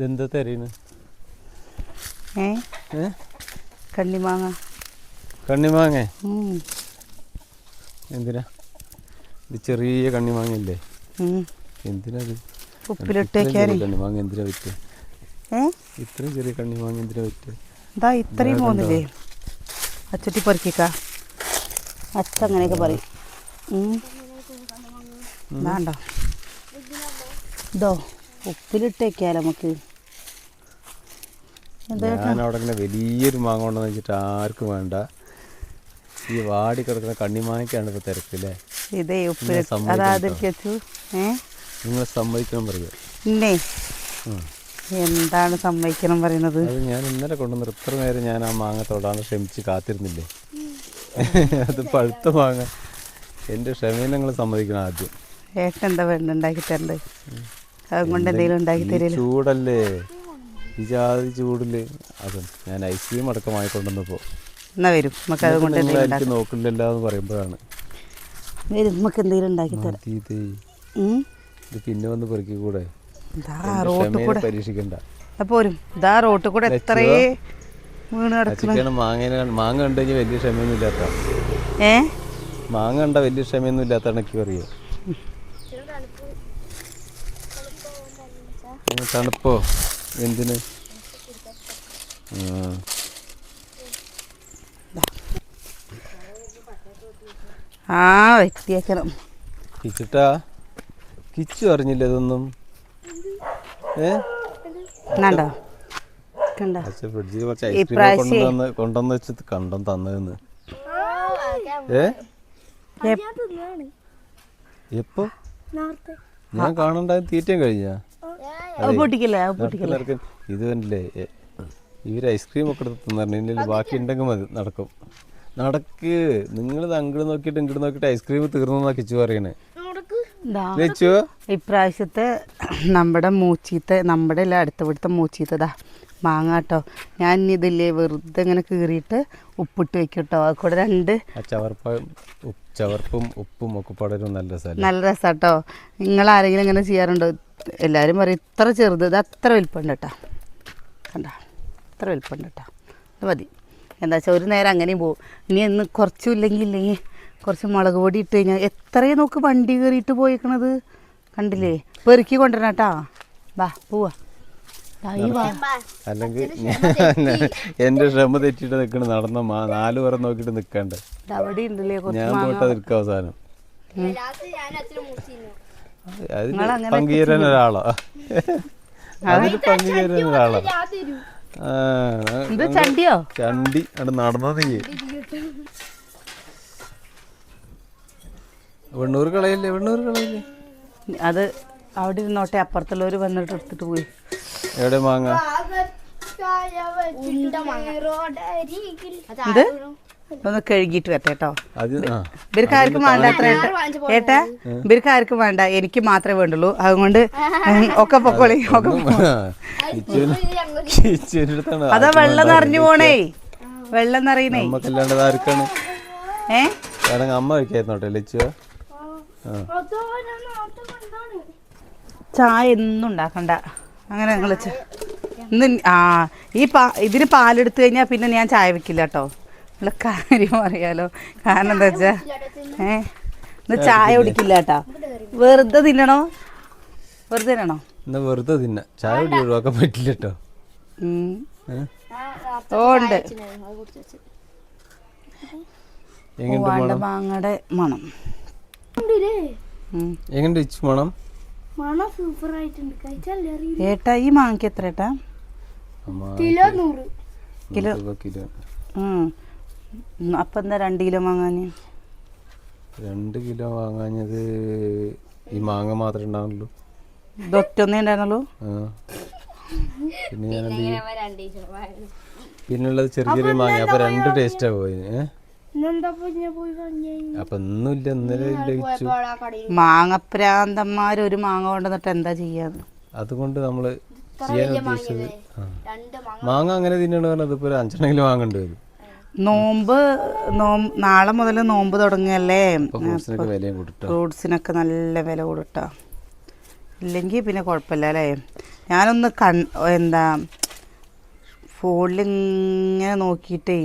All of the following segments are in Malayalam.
ഇതെന്താ ഏ? കണ്ണിമാങ്ങ? കണ്ണിമാങ്ങ. എന്തിനാ? ഇത് ചെറിയ കണ്ണിമാങ്ങ ഇല്ലേ എന്തിനാ ഇത്? കണ്ണിമാങ്ങ എന്തിനാ വിറ്റ് ഇത്രയും ചെറിയ കണ്ണിമാങ്ങ എന്തിനാ വിറ്റ് എന്താ ഇത്രയും ഇതാ പോകുന്നില്ലേ അച്ചട്ടി പൊറുക്കിക്ക അച്ഛ അങ്ങനെയൊക്കെ പറയും. ഇതാണ്ടോ ഇതോ ഉപ്പിലിട്ടേക്കാലോ നമുക്ക് ഞാൻ അവിടെ ഇങ്ങനെ വലിയൊരു മാങ്ങ ഉണ്ടെന്ന് വെച്ചിട്ട് ആർക്കും വേണ്ട. ഈ വാടി കിടക്കുന്ന കണ്ണിമാങ്ങയ്ക്കാണ് ഇപ്പോൾ തിരക്കില്ലേ? ഇതേ ഉപ്പ് അതാതിരിക്ക് നിങ്ങൾ സമ്മതിക്കണം പറയുക. എന്താണ് സമ്മതിക്കണം പറയുന്നത്? അത് ഞാൻ ഇന്നലെ കൊണ്ടുവന്ന ഇത്ര നേരം ഞാൻ ആ മാങ്ങ തൊടാൻ ശ്രമിച്ച് കാത്തിരുന്നില്ലേ? അത് പഴുത്ത മാങ്ങ. എന്റെ ക്ഷമയെ നിങ്ങൾ സമ്മതിക്കണം ആദ്യം. ഏട്ടൻ എന്താ വേണ്ട ഉണ്ടാക്കി തരണ്ട്? അതുകൊണ്ട് എന്തെങ്കിലും ഉണ്ടാക്കി തരില്ല ചൂടല്ലേ? ഈ ജാതി ചൂടിൽ അതും ഞാൻ ഐസ്ക്രീം അടക്കം വാങ്ങിക്കൊണ്ടുവന്നപ്പോൾ എന്നാ വരും. നമുക്ക് എനിക്ക് ഉണ്ടാക്കി നോക്കില്ലല്ലോ എന്ന് പറയുമ്പോഴാണ്. വരും. നമുക്ക് എന്തെങ്കിലും ഉണ്ടാക്കി തരാം. ഇത്. ഇത് പിന്നെ വന്ന് പെറുക്കി കൂടെ റോട്ടിൽ കൂടെ. പരീക്ഷിക്കണ്ട. അപ്പൊ വരും ഇതാ റോട്ടിൽ കൂടെ എത്രേ വീണ് കിടക്കണം. മാങ്ങ മാങ്ങ കണ്ടു കഴിഞ്ഞാൽ വലിയ ക്ഷമയൊന്നും ഇല്ലാത്ത. ഏ? മാങ്ങ കണ്ട വലിയ ക്ഷമയൊന്നും ഇല്ലാത്ത എനിക്ക് അറിയാം. ഏ, തണുപ്പോ? എന്തിന്? ആ. വ്യക്തിയാക്കണം കിച്ചിട്ടാ? കിച്ചു അറിഞ്ഞില്ല ഇതൊന്നും? ഫ്രിഡ്ജിൽ കുറച്ച് ഐസ്ക്രീം ഇപ്രാവശ്യേ- കൊണ്ടുവന്ന് കൊണ്ടുവന്ന് വെച്ച് കണ്ടം തന്നതെന്ന് ഏ? എപ്പോ? ഞാൻ കാണണ്ടായ തീറ്റയും കഴിഞ്ഞാ? പൊട്ടിക്കില്ല പൊട്ടിക്കില്ല? ഇത് തന്നെയല്ലേ ഇവർ ഐസ്ക്രീം ഒക്കെ എടുത്ത് തിന്നറിഞ്ഞില്ല ബാക്കി ഉണ്ടെങ്കിൽ മതി നടക്കും. നടക്ക്. നിങ്ങൾ അങ്ങോട്ട് നോക്കിയിട്ട് ഇങ്ങോട്ട് നോക്കിയിട്ട് ഐസ്ക്രീം തീർന്നു കിച്ചു പറയണേ? ഇപ്രാവശ്യത്തെ നമ്മുടെ മൂച്ചീത്തെ നമ്മുടെ അല്ല അടുത്ത ഇവിടുത്തെ മൂച്ചീത്തതാ. മാങ്ങ കേട്ടോ ഞാൻ ഇനി ഇതില്ലേ വെറുതെ ഇങ്ങനെ കീറിയിട്ട് ഉപ്പിട്ട് വെക്കും കേട്ടോ അത് കൂടെ രണ്ട് ചവർപ്പും ഉപ്പും ഒക്കെ പടരും നല്ല സ്ഥലം. നല്ല രസാട്ടോ. നിങ്ങൾ ആരെങ്കിലും ഇങ്ങനെ ചെയ്യാറുണ്ടോ? എല്ലാവരും പറയും ഇത്ര ചെറുത് ഇത് അത്ര വലിപ്പമുണ്ട് കേട്ടോ കണ്ട ഇത്ര വലിപ്പമുണ്ട് കേട്ടോ അത് മതി. എന്താ വെച്ചാൽ ഒരു നേരം അങ്ങനെയും പോകും ഇനി എന്ന് കുറച്ചും ഇല്ലെങ്കിൽ ഇല്ലെങ്കിൽ കുറച്ച് മുളക് പൊടി ഇട്ട് കഴിഞ്ഞാൽ എത്രയും നോക്ക് വണ്ടി കയറിയിട്ട് പോയിക്കണത്? കണ്ടില്ലേ? പെറുക്കി കൊണ്ടുവരണം കേട്ടോ വാ പോവാ. അല്ലെങ്കിൽ എന്റെ ക്ഷമ തെറ്റിട്ട് നിൽക്കണ നടന്ന നാലു നാല് പേരെ നോക്കിട്ട് നിക്കണ്ട അവിടെ ഉണ്ടല്ലേ കുറച്ച് ഞാൻ പോയിട്ട് നിൽക്ക അവസാനം. പങ്കുചേരാൻ ഒരാളോ. അതിന് പങ്കുചേരാൻ ഒരാളോ. ചണ്ടിയോ? ചണ്ടി. അവിടെ നടന്നത്. വെണ്ണൂർ കളയല്ലേ വെണ്ണൂർ കളയല്ലേ? അത് അവിടെ ഇരുന്നോട്ടെ അപ്പുറത്തുള്ളവർ വന്നിട്ട് എടുത്തിട്ട് പോയി. എവിടെ മാങ്ങ ഒന്ന് കഴുകിയിട്ട് വരട്ടെ കേട്ടോ ഇവർക്ക് ആർക്കും വേണ്ട അത്ര ഏട്ടാ ഏട്ടാ ഇവർക്ക് ആർക്കും വേണ്ട എനിക്ക് മാത്രമേ വേണ്ടുള്ളൂ അതുകൊണ്ട് ഒക്കെ പൊക്കോളി ഒക്കെ. അതാ വെള്ളം നിറഞ്ഞു പോണേ വെള്ളം വേണമെങ്കിൽ അമ്മ ലച്ചുവ ചായ ഒന്നും ഉണ്ടാക്കണ്ട അങ്ങനെ നിങ്ങൾ ഇന്ന് ആ ഈ പാ ഇതിന് പാലെടുത്ത് കഴിഞ്ഞാൽ പിന്നെ ഞാൻ ചായ വെക്കില്ല കേട്ടോ നിങ്ങളെ കാര്യം അറിയാലോ. കാരണം എന്താ വെച്ചാ ഏ ഇന്ന് ചായ കുടിക്കില്ല കേട്ടോ വെറുതെ തിന്നണോ? വെറുതെ തിന്നണോ? എന്നാ വെറുതെ തിന്ന. ചായ കുടി ഒഴിവാക്കാൻ പറ്റില്ല കേട്ടോ ഉണ്ട്. മണം? മാങ്ങയുടെ മണം. ഉം. മണം? മണം സൂപ്പർ ആയിട്ടുണ്ട് കഴിച്ചല്ലേ ഏട്ടാ ഈ മാങ്ങയ്ക്ക് എത്ര ഏട്ടാ? അമ്മ കിലോ നൂറ് കിലോ. കിലോ അപ്പൊ എന്താ രണ്ട് കിലോ വാങ്ങാന് രണ്ട് കിലോ വാങ്ങാഞ്ഞത് ഈ മാങ്ങ മാത്രമേ ഉണ്ടാവുള്ളൂ. ഇതൊറ്റൊന്നേ ഉണ്ടായിരുന്നുള്ളൂ? പിന്നെ ചെയ്യും? പിന്നുള്ളത് ചെറിയ ചെറിയ മാങ്ങ അപ്പൊ രണ്ട് ടേസ്റ്റാ പോയി ഏ? അപ്പൊ ഒന്നുമില്ല ഇന്നലെ ലഭിച്ചു മാങ്ങപ്രാന്തന്മാർ ഒരു മാങ്ങ കൊണ്ടുവന്നിട്ട് എന്താ ചെയ്യാന്ന്? അതുകൊണ്ട് നമ്മൾ ചെയ്യാൻ ഉദ്ദേശിച്ചത് മാങ്ങ. അങ്ങനെ തിന്നണ പറഞ്ഞത് ഇപ്പൊ ഒരു അഞ്ചെണ്ണെങ്കിലും വാങ്ങേണ്ടി വരും നോമ്പ് നോമ്പ് നാളെ മുതൽ നോമ്പ് തുടങ്ങിയല്ലേ ഫ്രൂട്ട്സിനൊക്കെ നല്ല വില കൊടുട്ടോ? ഇല്ലെങ്കിൽ പിന്നെ കുഴപ്പമില്ല അല്ലേ? ഞാനൊന്ന് കൺ എന്താ ഫോണിൽ ഇങ്ങനെ നോക്കിയിട്ടേ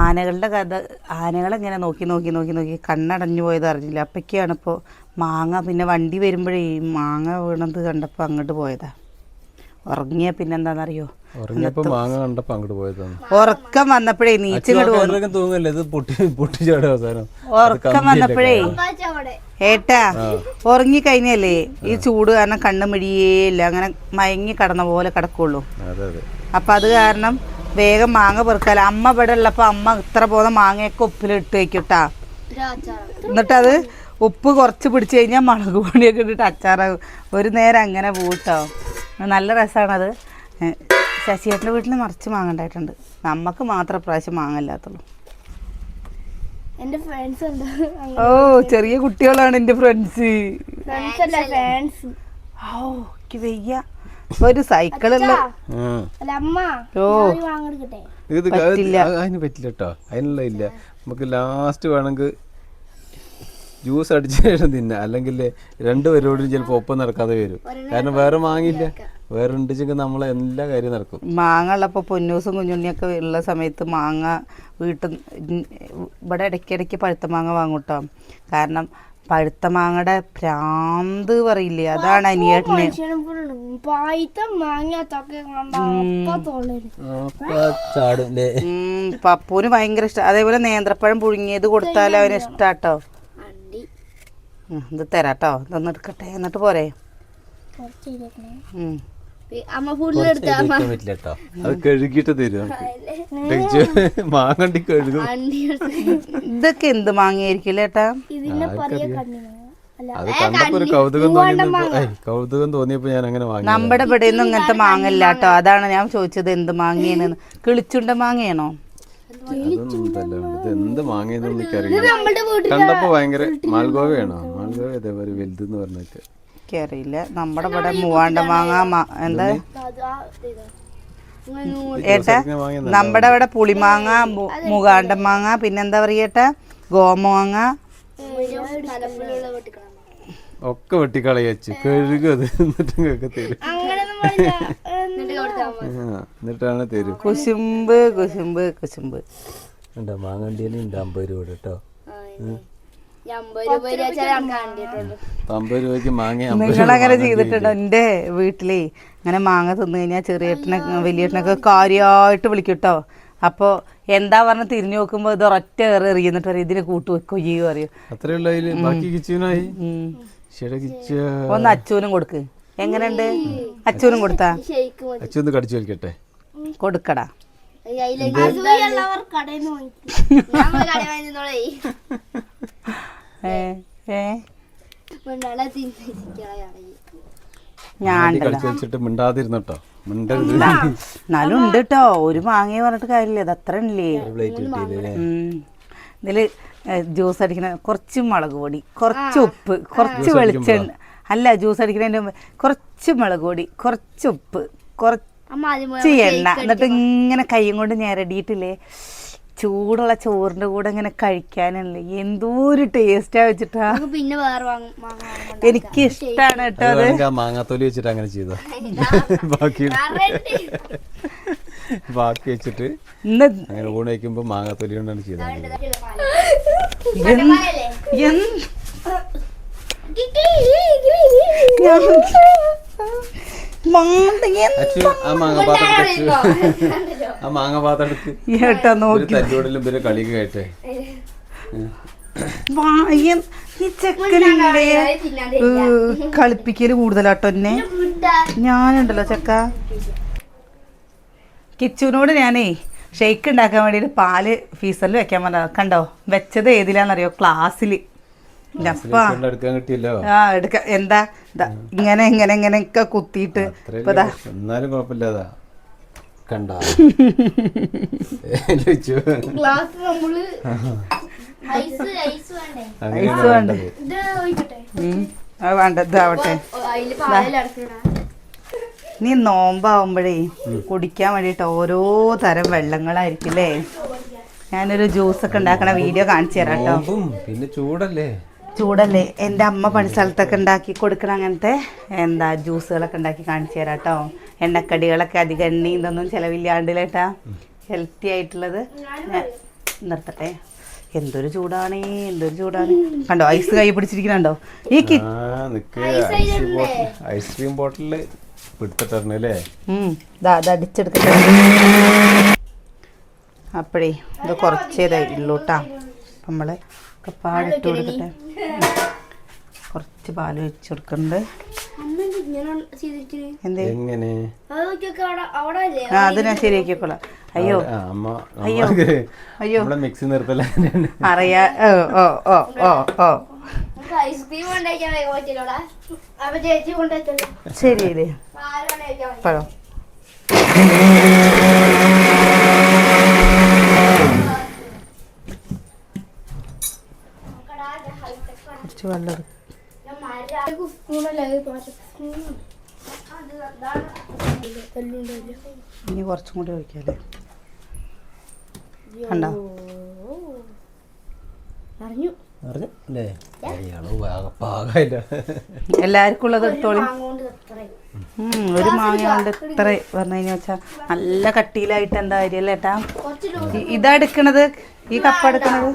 ആനകളുടെ കഥ ആനകളിങ്ങനെ നോക്കി നോക്കി നോക്കി നോക്കി കണ്ണടഞ്ഞു പോയത് അറിഞ്ഞില്ല. അപ്പൊക്കെയാണ് ഇപ്പോൾ മാങ്ങ പിന്നെ വണ്ടി വരുമ്പോഴേ ഈ മാങ്ങ വീണത് കണ്ടപ്പോൾ അങ്ങോട്ട് പോയതാ. ഉറങ്ങിയ പിന്നെന്താണെന്നറിയോ എന്താണെന്നറിയോ മാങ്ങ കണ്ടപ്പോ അങ്ങോട്ട് പോയതാണ്. ഉറക്കം വന്നപ്പോഴേ നീച്ചിങ്ങോട്ട് പോന്നു ഉറക്കം വന്നപ്പോഴേ. ഏട്ടാ ഉറങ്ങി കഴിഞ്ഞല്ലേ ഈ ചൂട് കാരണം കണ്ണ് മിഴിയേയില്ല. അങ്ങനെ മയങ്ങി കടന്ന പോലെ കിടക്കുള്ളൂ. അപ്പം അത് കാരണം വേഗം മാങ്ങ പെറുക്കാല. അമ്മ ഇവിടെ ഉള്ളപ്പോൾ അമ്മ ഇത്ര പോകുന്ന മാങ്ങയൊക്കെ ഉപ്പിലിട്ട് വെക്കൂട്ടാ. എന്നിട്ട് അത് ഉപ്പ് കുറച്ച് പിടിച്ചു കഴിഞ്ഞാൽ മുളക് പൊടിയൊക്കെ ഇട്ടിട്ട് അച്ചാറാകും. ഒരു നേരം അങ്ങനെ പോട്ടോ നല്ല രസമാണത് ശശിയേട്ടന്റെ വീട്ടിൽ നിറച്ച് മാങ്ങ ഉണ്ടായിട്ടുണ്ട്. നമുക്ക് മാത്രം പ്രാവശ്യം മാങ്ങല്ലാത്തുള്ളൂ എന്റെ ഫ്രണ്ട്സ് ഉണ്ട്. ഓ ചെറിയ കുട്ടികളാണ് എന്റെ ഫ്രണ്ട്സ് ഫ്രണ്ട്സ് അല്ല ഫാൻസ് ഓ എനിക്ക് വയ്യ. ഒരു സൈക്കിളുള്ള അല്ല അമ്മ ഓ. വാങ്ങെടുക്കട്ടെ ഇത് അതിന് പറ്റില്ല കേട്ടോ അതിനുള്ള ഇല്ല. നമുക്ക് ലാസ്റ്റ് വേണമെങ്കിൽ ജ്യൂസ് അടിച്ച ശേഷം തിന്നാ. അല്ലെങ്കിൽ രണ്ട് പരിപാടിയും ചിലപ്പോൾ ഒപ്പം നടക്കാതെ വരും. കാരണം വേറെ മാങ്ങില്ല വേറെ ഉണ്ടെങ്കിൽ നമ്മളെ എല്ലാ കാര്യവും നടക്കും. മാങ്ങ ഉള്ളപ്പോൾ പൊന്നൂസും കുഞ്ഞുണ്ണിയൊക്കെ ഉള്ള സമയത്ത് മാങ്ങ വീട്ടിൽ ഇവിടെ ഇടയ്ക്കിടയ്ക്ക് പഴുത്ത മാങ്ങ വാങ്ങൂട്ടോ. കാരണം പഴുത്ത മാങ്ങയുടെ ഭ്രാന്ത് പറയില്ലേ? അതാണ് അനിയേട്ടന്. പപ്പൂന് ഭയങ്കര ഇഷ്ടം. അതേപോലെ നേന്ത്രപ്പഴം പുഴുങ്ങിയത് കൊടുത്താൽ അവന് ഇഷ്ടാട്ടോ ഇത് തരാട്ടോ. ഇതൊന്നെടുക്കട്ടെ എന്നിട്ട് പോരെ. അമ്മ ഫുള്ള് എടുത്ത പറ്റില്ല കേട്ടോ അത് കഴുകിട്ട് തരും. മാങ്ങണ്ടി കഴുകും. ഇതൊക്കെ എന്ത് മാങ്ങയായിരിക്കും ഏട്ടാ? ഇതിന്റെ പറയ അല്ല അത് കണ്ടപ്പോ ഒരു കൗതുകം തോന്നിയപ്പോ കൗതുകം തോന്നിയപ്പോ ഞാൻ അങ്ങനെ വാങ്ങി നമ്മുടെ ഇവിടെ ഒന്നും ഇങ്ങനത്തെ മാങ്ങ ഇല്ല കേട്ടോ അതാണ് ഞാൻ ചോദിച്ചത് എന്ത് മാങ്ങയാണ് കിളിച്ചുണ്ട മാങ്ങയാണോ? എന്ത് മാങ്ങയെന്ന് എനിക്കറിയാം കണ്ടപ്പോ ഭയങ്കര മാൽഗോവയാണോ? മാൽഗോവ ഇതേപോലെ വലുതെന്ന് പറഞ്ഞിട്ട്. എനിക്കറിയില്ല. നമ്മുടെ ഇവിടെ മൂവാണ്ട മാങ്ങ എന്താ? ഏട്ടാ നമ്മുടെ ഇവിടെ പുളിമാങ്ങ മൂകാണ്ട മാങ്ങ പിന്നെന്താ പറയട്ടെ ഗോമാങ്ങ ഒക്കെ വെട്ടിക്കളയച്ചു കഴുകും അത് എന്നിട്ട് ഇങ്ങക്ക് തരും അങ്ങനെയൊന്നും പാടില്ല. എന്നിട്ട് കൊടുത്താ എന്നിട്ടാണ് തരും. കുശുമ്പ് കുശുമ്പ് കുശുമ്പ്. മാങ്ങണ്ടിയിൽ ഉണ്ട് അമ്പത് രൂപ കേട്ടോ. അമ്പത് രൂപയ്ക്ക് മാങ്ങ. നിങ്ങളങ്ങനെ ചെയ്തിട്ടുണ്ടോ? എന്റെ വീട്ടിലേ ഇങ്ങനെ മാങ്ങ തിന്നു കഴിഞ്ഞാൽ ചെറിയേട്ടനെ വലിയേട്ടനൊക്കെ കാര്യമായിട്ട് വിളിക്കും കേട്ടോ അപ്പോൾ എന്താ പറഞ്ഞ് തിരിഞ്ഞു നോക്കുമ്പോൾ ഇത് ഒരൊറ്റ കയറി എറിയുന്നിട്ട് പറയും ഇതിന് കൂട്ടു വെക്കുകയോ അറിയും. ഒന്ന് അച്ചൂനും കൊടുക്ക്. എങ്ങനെയുണ്ട്? അച്ചൂനും കൊടുത്താ? അച്ചൂന്ന് കടിച്ചു കൊടുക്കടാ. മിണ്ടാതിരുന്നോട്ടോ? മിണ്ടരുത്. എന്നാലും ഉണ്ട് കേട്ടോ ഒരു മാങ്ങയെ പറഞ്ഞിട്ട് കാര്യമില്ല. അത് അത്ര ഇല്ലേ ഇതിൽ ജ്യൂസ് അടിക്കണ കുറച്ച് മുളക് പൊടി കുറച്ച് ഉപ്പ് കുറച്ച് വെളിച്ചെണ്ണ. അല്ല ജ്യൂസ് അടിക്കുന്നതിന് മുമ്പ് കുറച്ച് മുളക് പൊടി കുറച്ച് ഉപ്പ് കുറച്ച് അമ്മ ആദ്യം എണ്ണ എന്നിട്ട് ഇങ്ങനെ കൈയും കൊണ്ട് ഞെരടിയിട്ടില്ലേ ചൂടുള്ള ചോറിന്റെ കൂടെ ഇങ്ങനെ കഴിക്കാനല്ലേ എന്തോ ഒരു ടേസ്റ്റാ വെച്ചിട്ടാ. പിന്നെ വേറെ വാങ്ങും എനിക്ക് ഇഷ്ടാണ് കേട്ടോ അത്. മാങ്ങാത്തോലി വെച്ചിട്ട് അങ്ങനെ ചെയ്ത? ബാക്കി ബാക്കി വെച്ചിട്ട് ഇന്ന് അങ്ങനെ ഊണ് വയ്ക്കുമ്പോ മാങ്ങാത്തോലി കൊണ്ടാണ് ചെയ്തത്. എന്ത്- ഏട്ടാ നോക്കി. ഈ ചെക്കനില്ലേ? കളിപ്പിക്കൽ കൂടുതലാട്ടോ എന്നെ. ഞാനുണ്ടല്ലോ ചക്ക. കിച്ചുവിനോട് ഞാനേ ഷെയ്ക്ക് ഉണ്ടാക്കാൻ വേണ്ടിയിട്ട് പാൽ ഫീസറിൽ വെക്കാൻ പറഞ്ഞ കണ്ടോ? വെച്ചത് ഏതിലാന്നറിയോ? ക്ലാസ്സിൽ ആ എടുക്ക എന്താ ഇങ്ങനെ ഇങ്ങനെ ഇങ്ങനെ ഒക്കെ കുത്തിയിട്ട് ഇപ്പൊ ദാ അത്രയല്ലേ എന്നാലും കുഴപ്പമില്ലാതാ. കണ്ട? ഐസ് വേണ്ടേ? വേണ്ടത്. അത് ഇതാവട്ടെ നീ നോമ്പാവുമ്പോഴേ കുടിക്കാൻ വേണ്ടിയിട്ട് ഓരോ തരം വെള്ളങ്ങളായിരിക്കും അല്ലേ? ഞാനൊരു ജ്യൂസ് ഒക്കെ ഉണ്ടാക്കണ വീഡിയോ കാണിച്ചു തരാം കേട്ടോ. പിന്നെ ചൂടല്ലേ? ചൂടല്ലേ? എന്റെ അമ്മ പണിസ്ഥലത്തൊക്കെ ഉണ്ടാക്കി കൊടുക്കണ അങ്ങനത്തെ എന്താ ജ്യൂസുകളൊക്കെ ഉണ്ടാക്കി കാണിച്ചു തരാം കേട്ടോ. എണ്ണക്കടികളൊക്കെ അധികം എണ്ണയും ഇതൊന്നും ചിലവില്ലാണ്ടില്ലേട്ടാ. ഹെൽത്തി ആയിട്ടുള്ളത്. നിർത്തട്ടെ. എന്തൊരു ചൂടാണ് എന്തൊരു ചൂടാണ്. കണ്ടോ ഐസ് കൈ പിടിച്ചിരിക്കണോ ഈ കി ആ നിക്ക് ഐസ്ക്രീം ബോട്ടിൽ അപ്പഴേ അപ്പോഴേ ഇത് കുറച്ചേ ഉള്ളൂ കേട്ടാ. നമ്മൾ പാടിട്ട് കൊടുക്കട്ടെ കുറച്ച് പാൽ വെച്ച് കൊടുക്കുന്നുണ്ട് അമ്മ ഇങ്ങനെ ചെയ്തിരിക്കണേ? എന്തേ? എങ്ങനെ? അത് ഞാൻ ശരിയാക്കിക്കോളാം അയ്യോ. അമ്മ അയ്യോ. അയ്യോ. മിക്സി നിർത്തല. അറിയാ ഓ ഓ ഓ ഓ ഓ. നമുക്ക് ഐസ്ക്രീം കൊണ്ടുവയ്ക്കാൻ പറ്റില്ലോടാ അപ്പൊ ചേച്ചി കൊണ്ടുവച്ചല്ലോ ശരിയല്ലേ പാൽ കൊണ്ടുവയ്ക്കാൻ പറ്റും പഴം കുറച്ച് വെള്ളം എടുക്കും. ഇനി കുറച്ചും കൂടി ഒഴിക്കാല്ലേ? കണ്ടോ? എല്ലാവർക്കും ഉള്ളത് എടുത്തോളി. ഒരു മാങ്ങ കൊണ്ട് ഇത്ര പറഞ്ഞു കഴിഞ്ഞാൽ വെച്ചാൽ നല്ല കട്ടിയിലായിട്ട് എന്താ ഇ- ഇതാ എടുക്കണത്? ഈ കപ്പ എടുക്കണത്?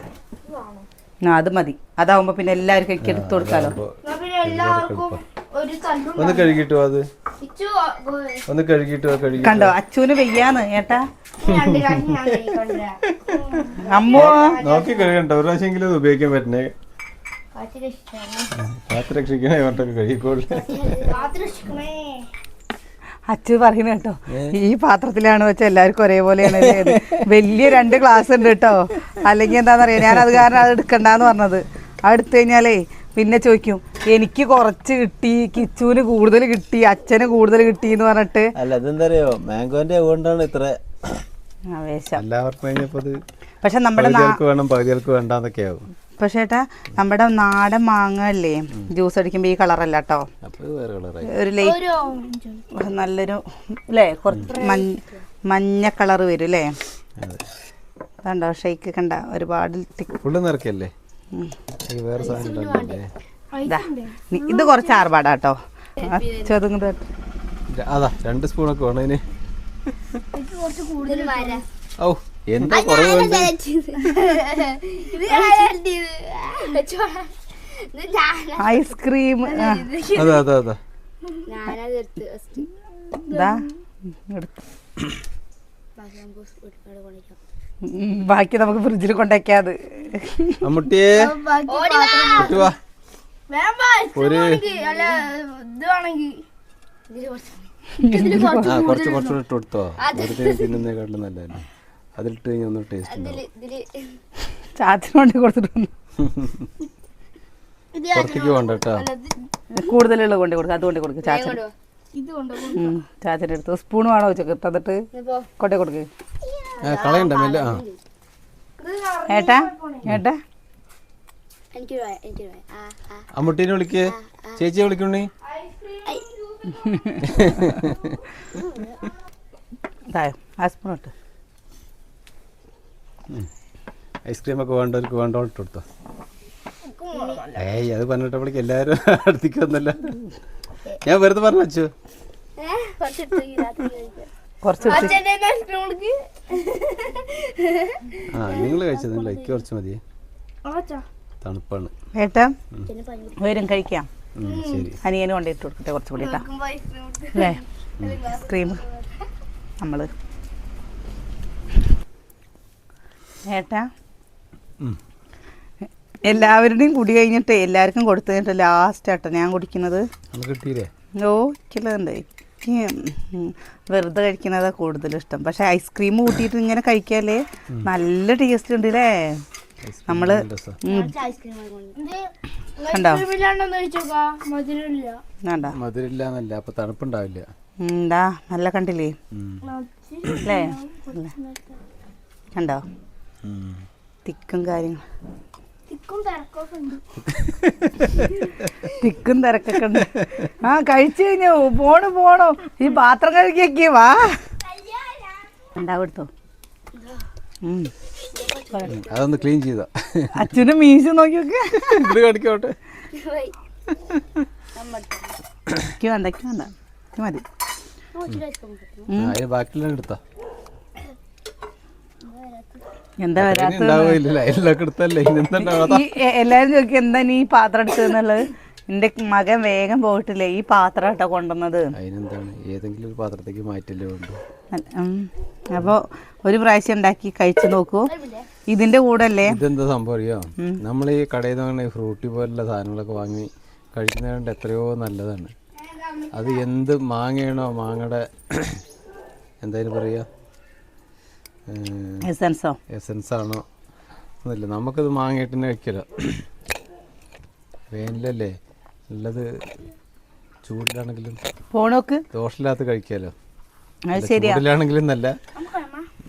ആ അത് മതി. അതാവുമ്പോ പിന്നെ എല്ലാവർക്കും എനിക്ക് എടുത്തു കൊടുക്കാലോ പിന്നെ എല്ലാവർക്കും ഒരു തല്ലും ഒന്ന് കഴുകിട്ടു അത്. ഒന്ന് കഴുകിട്ടു കഴുകി കണ്ടോ? അച്ഛന് വെയ്യാന്ന് ഏട്ടാ. അമ്മോ. നോക്കി കഴുകണ്ട. ഒരു പ്രാവശ്യമെങ്കിലും ഉപയോഗിക്കാൻ പറ്റണേ. രക്ഷിക്കണേ. കാത്ത് രക്ഷിക്കണേ പറഞ്ഞൊക്കെ കഴുകിക്കോളൂ. അച്ചു പറയുന്ന കേട്ടോ. ഈ പാത്രത്തിലാണ് വെച്ച എല്ലാവർക്കും ഒരേപോലെയാണ് വലിയ രണ്ട് ഗ്ലാസ് ഉണ്ട് കേട്ടോ. അല്ലെങ്കിൽ എന്താന്ന് എന്താണെന്നറിയാം ഞാൻ അത് കാരണം അത് എടുക്കണ്ടെന്ന് പറഞ്ഞത്. അത് എടുത്തു കഴിഞ്ഞാലേ പിന്നെ ചോദിക്കും എനിക്ക് കുറച്ച് കിട്ടി കിച്ചുവിന് കൂടുതൽ കിട്ടി അച്ഛന് കൂടുതൽ കിട്ടി എന്ന് പറഞ്ഞിട്ട്. അല്ല അതെന്തറിയോ മാംഗോന്റെ കൊണ്ടാണ് ഇത്ര ആവേശം എല്ലാവർക്കും പക്ഷെ നമ്മുടെ വേണം പകുതികൾക്ക് വേണ്ടാന്നൊക്കെ ആവും പക്ഷേ ഏട്ടാ നമ്മുടെ നാടൻ മാങ്ങ അല്ലേ ജ്യൂസ് അടിക്കുമ്പോൾ ഈ കളറല്ല കേട്ടോ വേറെ കളറായി. ഒരു ലൈറ്റ് നല്ലൊരു അല്ലേ കുറച്ച് മഞ്ഞ കളർ വരും അല്ലേ കണ്ടോ ഷെയ്ക്ക് കണ്ട ഒരുപാട് നിറക്കല്ലേ ഈ വേറെ സാധനം ഉണ്ടാവില്ലേ ഇതാ ഇത് കുറച്ച് ആർപാടാട്ടോ ചെതുങ്ങത് അതാ രണ്ട് സ്പൂണൊക്കെ വേണം അതിന്. എന്താ കുറവുണ്ട് ഐസ്ക്രീം അതെ അതെ അതെ. ബാക്കി നമുക്ക് ഫ്രിഡ്ജിൽ കൊണ്ടേക്കാത് മമ്മൂട്ടിയെ ഓടി വാ. വേഗം വാ, ice ഒരു- കുറച്ച് കുറച്ചുകൂടെ ഇട്ട് കൊടുത്തോ. തിന്നുന്നേക്കാട്ടിലും നല്ലതല്ലേ. അതിലിട്ട് കഴിഞ്ഞാൽ ഒന്ന് ടേസ്റ്റ് ചാച്ചന് കൊണ്ട് കൊടുത്തിട്ട് വന്നു. ഇത് പുറത്തേക്ക് പോകണ്ട കേട്ടോ. കൂടുതലുള്ള കൊണ്ട് കൊടുക്കുക അതുകൊണ്ട് കൊടുക്കുക ചാച്ചൻ ചാച്ചന്റെ അടുത്ത് സ്പൂൺ വേണോ വെച്ചൊക്കെ തന്നിട്ട് കൊണ്ടേ കൊടുക്ക്. ആ കളയണ്ട മെല്ല ആ. ഏട്ടാ ഏട്ടാ. അമ്മുട്ടീനെ വിളിക്കേ. ചേച്ചിയെ വിളിക്കണേ ആ സ്പൂൺ ഇട്ട്. ഐസ്ക്രീം ഒക്കെ വേണ്ടവർക്ക് വേണ്ട ഇട്ട് കൊടുത്തോ. ഏയ് അത് പറഞ്ഞിട്ടപ്പോഴേക്ക് എല്ലാവരും അടുത്തേക്ക് വന്നല്ല. ഞാൻ വെറുതെ പറഞ്ഞു വെച്ചു. ആ നിങ്ങൾ കഴിച്ചത് നിങ്ങൾ എനിക്ക് കുറച്ച് മതി. തണുപ്പാണ്. ഏട്ടാ. വരും കഴിക്കാം. അനിയന് കൊണ്ടിട്ട് കൊടുക്കട്ടെ കുറച്ചുകൂടി ഐസ്ക്രീം അല്ലേ നമ്മൾ ഏട്ടാ? എല്ലാവരുടെയും കുടി കഴിഞ്ഞിട്ട് എല്ലാവർക്കും കൊടുത്തു കഴിഞ്ഞിട്ട് ലാസ്റ്റ് ആട്ടോ ഞാൻ കുടിക്കുന്നത്. ഓ എനിക്ക് വെറുതെ കഴിക്കുന്നതാ കൂടുതൽ ഇഷ്ടം. പക്ഷെ ഐസ്ക്രീം കൂട്ടിയിട്ട് ഇങ്ങനെ കഴിക്കാല്ലേ? നല്ല ടേസ്റ്റ് ഉണ്ട്. അല്ലേ നമ്മൾ. കണ്ടോ? തണുപ്പുണ്ടാവില്ല. എന്താ നല്ല കണ്ടില്ലേ. അല്ലേ? കണ്ടോ. തിക്കും കാര്യങ്ങൾ. തിക്കും തിരക്കൊക്കെ ഉണ്ട്. ആ കഴിച്ചു കഴിഞ്ഞു? പോണു പോണു. ഈ പാത്രം കഴുകിയൊക്കെ വാ. ഉണ്ടാവിടുത്തോ അതൊന്ന് ക്ലീൻ ചെയ്ത. അച്ഛനും മീശ നോക്കി നോക്ക് ഇത് കടിക്കോട്ടെ പോയി. നമ്മൾ എനിക്ക് വേണ്ട. എനിക്ക് മതി. ബാക്കിയുള്ള എടുത്താ? എന്താ എല്ലാരും ചോദിക്കും എന്താ നീ പാത്രം എടുത്തതെന്നുള്ളത് എന്റെ മകൻ വേഗം പോയിട്ടില്ലേ ഈ പാത്രം കേട്ടോ കൊണ്ടുവന്നത്. അതിനെന്താണ്? ഏതെങ്കിലും ഒരു പാത്രത്തേക്ക് മാറ്റല്ലേ വേണ്ടു അപ്പോൾ ഒരു പ്രാവശ്യം ഉണ്ടാക്കി കഴിച്ചു നോക്കൂ. ഇതിന്റെ കൂടെ അല്ലേ ഇതെന്താ സംഭവം അറിയോ? നമ്മൾ ഈ കടയിൽ നിന്ന് ഫ്രൂട്ടി പോലുള്ള സാധനങ്ങളൊക്കെ വാങ്ങി കഴിക്കുന്നതുകൊണ്ട് എത്രയോ നല്ലതാണ്. അത് എന്ത് മാങ്ങയാണോ മാങ്ങയുടെ എന്തായാലും പറയുക എസൻസോ എസൻസ്? ആണോ ഒന്നുമില്ല. നമുക്കത് മാങ്ങയിട്ട് തന്നെ വയ്ക്കില്ല വേനലല്ലേ? നല്ലത് ചൂടിലാണെങ്കിലും പോണോക്ക്? ദോഷമില്ലാത്ത കഴിക്കാലോ. ചൂടിലാണെങ്കിലും നല്ല.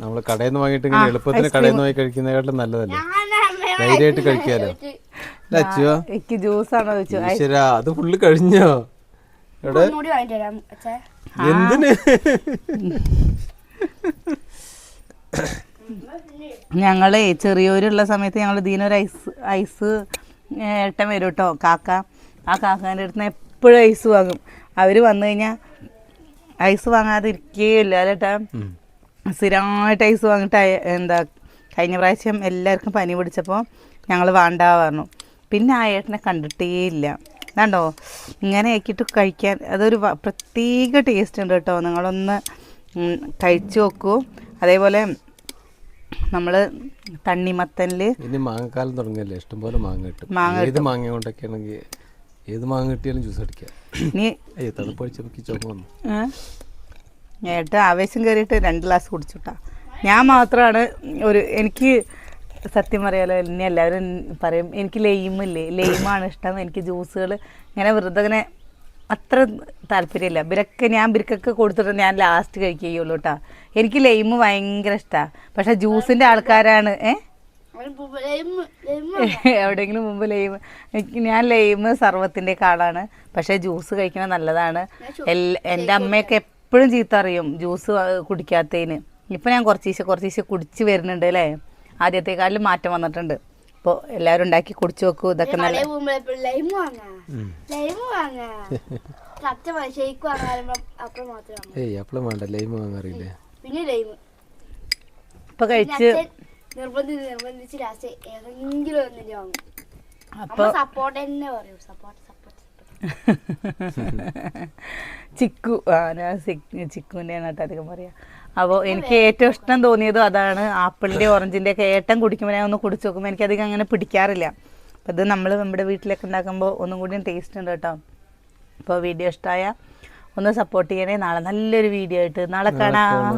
നമ്മൾ കടയിൽ നിന്ന് വാങ്ങിയിട്ട് ഇങ്ങനെ എളുപ്പത്തിന് കടയിൽ നിന്ന് വാങ്ങി കഴിക്കുന്നതിനെക്കാട്ടും നല്ലതല്ലേ? ധൈര്യമായിട്ട് കഴിക്കാലോ. ജ്യൂസാണോ ഈശ്വര അത് ഫുള്ള് കഴിഞ്ഞോ? എവിടെ? എന്തിന്? ഞങ്ങളെ ചെറിയൊരുള്ള സമയത്ത് ഞങ്ങൾ ഇതിനൊരു ഐസ് ഐസ് ഏട്ടൻ വരും കേട്ടോ കാക്ക. ആ കാക്കാന്റെ അടുത്ത് നിന്ന് എപ്പോഴും ഐസ് വാങ്ങും. അവർ വന്നു കഴിഞ്ഞാൽ ഐസ് വാങ്ങാതെ ഇരിക്കുകയില്ല അല്ലേട്ടാ സ്ഥിരമായിട്ട് ഐസ് വാങ്ങിയിട്ട് എന്താ കഴിഞ്ഞ പ്രാവശ്യം എല്ലാവർക്കും പനി പിടിച്ചപ്പോൾ ഞങ്ങൾ വേണ്ട പറഞ്ഞു. പിന്നെ ആ ഏട്ടനെ കണ്ടിട്ടേ ഇല്ല കണ്ടോ? ഇങ്ങനെ ആക്കിയിട്ട് കഴിക്കാൻ അതൊരു പ്രത്യേക ടേസ്റ്റ് ഉണ്ട് കേട്ടോ നിങ്ങളൊന്ന് കഴിച്ചു നോക്കൂ. അതേപോലെ നമ്മൾ തണ്ണിമത്തനിൽ ഇനി മാങ്ങക്കാലം തുടങ്ങിയല്ലേ? ഇഷ്ടംപോലെ മാങ്ങ കിട്ടും. മാങ്ങ ഏത് മാങ്ങ കൊണ്ടൊക്കെ ആണെങ്കിൽ ഏത് മാങ്ങ കിട്ടിയാലും ജ്യൂസ് അടിക്കാം. ഇനി അയ്യോ തണുപ്പഴിച്ച് നമുക്ക് ചുമ വന്നു. ഏട്ട ആവേശം കയറിയിട്ട് രണ്ട് ഗ്ലാസ് കുടിച്ചുട്ടാ. ഞാൻ മാത്രമാണ് ഒരു എനിക്ക് സത്യം പറയാലോ എന്നെ എല്ലാവരും പറയും എനിക്ക് ലെയിമില്ലേ ലെയിമാണ് ഇഷ്ടം. എനിക്ക് ജ്യൂസുകൾ ഇങ്ങനെ വെറുതെ ഇങ്ങനെ അത്ര താല്പര്യമില്ല. ഇവരൊക്കെ ഞാൻ ഇവർക്കൊക്കെ കൊടുത്തിട്ട് ഞാൻ ലാസ്റ്റ് കഴിക്കുകയുള്ളൂ കേട്ടോ എനിക്ക് ലൈമ് ഭയങ്കര ഇഷ്ടമാണ് പക്ഷെ ജ്യൂസിന്റെ ആൾക്കാരാണ് ഏ? ലൈമ് ലൈമ് എവിടെയെങ്കിലും മുമ്പ് ലൈം എനിക്ക് ഞാൻ ലൈമ് സർവത്തിന്റെ കാളാണ്. പക്ഷെ ജ്യൂസ് കഴിക്കുന്നത് നല്ലതാണ്. എല്ലാ എന്റെ അമ്മയൊക്കെ എപ്പോഴും ചീത്ത അറിയും ജ്യൂസ് കുടിക്കാത്തതിന്. ഇപ്പം ഞാൻ കുറച്ചീശെ കുറച്ചീശെ കുടിച്ച് വരുന്നുണ്ട് അല്ലേ കാലിൽ മാറ്റം വന്നിട്ടുണ്ട്. അപ്പോൾ എല്ലാവരും ഉണ്ടാക്കി കുടിച്ചു നോക്കൂ ഇതൊക്കെ നല്ല ഏയ് അപ്പളും വേണ്ട ലൈം വാങ്ങാറില്ലേ. പിന്നെ ലൈമ്. ഇപ്പൊ കഴിച്ച് അച്ഛൻ നിർബന്ധിച്ച് നിർബന്ധിച്ച് ലാസ്റ്റ് ഏതെങ്കിലും ഒന്നിന്റെ വാങ്ങും. അപ്പോൾ സപ്പോർട്ട് തന്നെ പറയും. സപ്പോർട്ട് സപ്പോർട്ട് ചിക്കു ആ ഞാൻ സിക്- ചിക്കുവിന്റെയാണ് കേട്ടോ അധികം പറയാം. അപ്പോൾ എനിക്ക് ഏറ്റവും ഇഷ്ടം തോന്നിയതും അതാണ് ആപ്പിളിന്റെ ഓറഞ്ചിന്റെ ഒക്കെ ഏറ്റവും കുടിക്കുമ്പോൾ ഞാൻ ഒന്ന് കുടിച്ച് നോക്കുമ്പോൾ എനിക്കധികം അങ്ങനെ പിടിക്കാറില്ല. അപ്പോൾ ഇത് നമ്മൾ നമ്മുടെ വീട്ടിലൊക്കെ ഉണ്ടാക്കുമ്പോൾ ഒന്നും കൂടി ടേസ്റ്റ് ഉണ്ട് കേട്ടോ. അപ്പോൾ വീഡിയോ ഇഷ്ടമായ ഒന്ന് സപ്പോർട്ട് ചെയ്യണേ. നാളെ നല്ലൊരു വീഡിയോ ആയിട്ട്. നാളെ കാണാം.